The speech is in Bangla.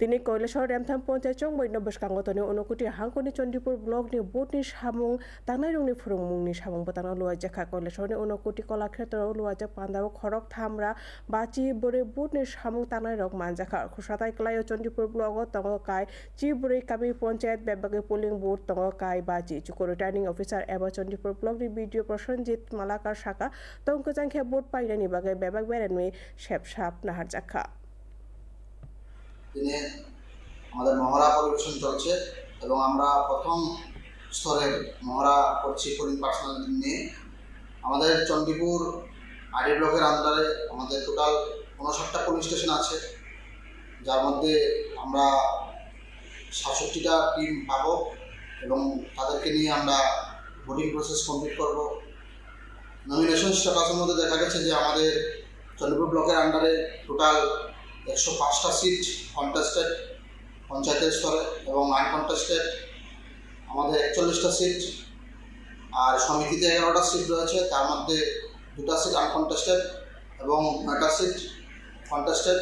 তিনি কৈলাসর পঞ্চায়েত চং বৈন্য বস্কাঙ্গতনে অনুকুটি হাংকনি চন্ডীপুর ব্লক নি বুট নি সামুং তানাইরুং নি ফুরুং মুং নি সামুং বতানো লুয়াজাখা কৈলাসর নি অনুকুটি কলাক্ষেত্র লুয়াজা পান্দাও খরক থামরা বাচি বরে বুট নি সামুং তানাই রক মানজাখা খুসাতাই ক্লাই চন্ডীপুর ব্লক তঙ্গ কাই চি বরে কামি পঞ্চায়েত ব্যাপকে পোলিং বুথ তঙ্গ কাই বাচি চুকো রিটার্নিং অফিসার এবা চন্ডীপুর ব্লক নি বিডিও প্রসঞ্জিত মালাকার শাখা তঙ্কজাংখ্যা বুট পাইরানি বাগে ব্যাপক বেড়ানমি শেপসাপ নাহার জাখা দিনে আমাদের মহড়া পরিবেশন চলছে এবং আমরা প্রথম স্তরের মহড়া করছি ফরিন পার্সোনাল নিয়ে। আমাদের চণ্ডীপুর আড়ি ব্লকের আন্ডারে আমাদের টোটাল উনষাটটা পুলিশ স্টেশন আছে। যার মধ্যে আমরা সাতষট্টিটা টিম পাবো এবং তাদেরকে নিয়ে আমরা ভোটিং প্রসেস কমপ্লিট করব। নমিনেশন স্ট্যাটাসের মধ্যে দেখা গেছে যে আমাদের চন্দ্রপুর ব্লকের আন্ডারে টোটাল একশো পাঁচটা সিট কন্টেস্টেড পঞ্চায়েতের স্তরে এবং আনকন্টেস্টেড আমাদের একচল্লিশটা সিট আর সমিতিতে এগারোটা সিট রয়েছে, তার মধ্যে দুটা সিট আনকন্টেস্টেড এবং নয়টা সিট কন্টেস্টেড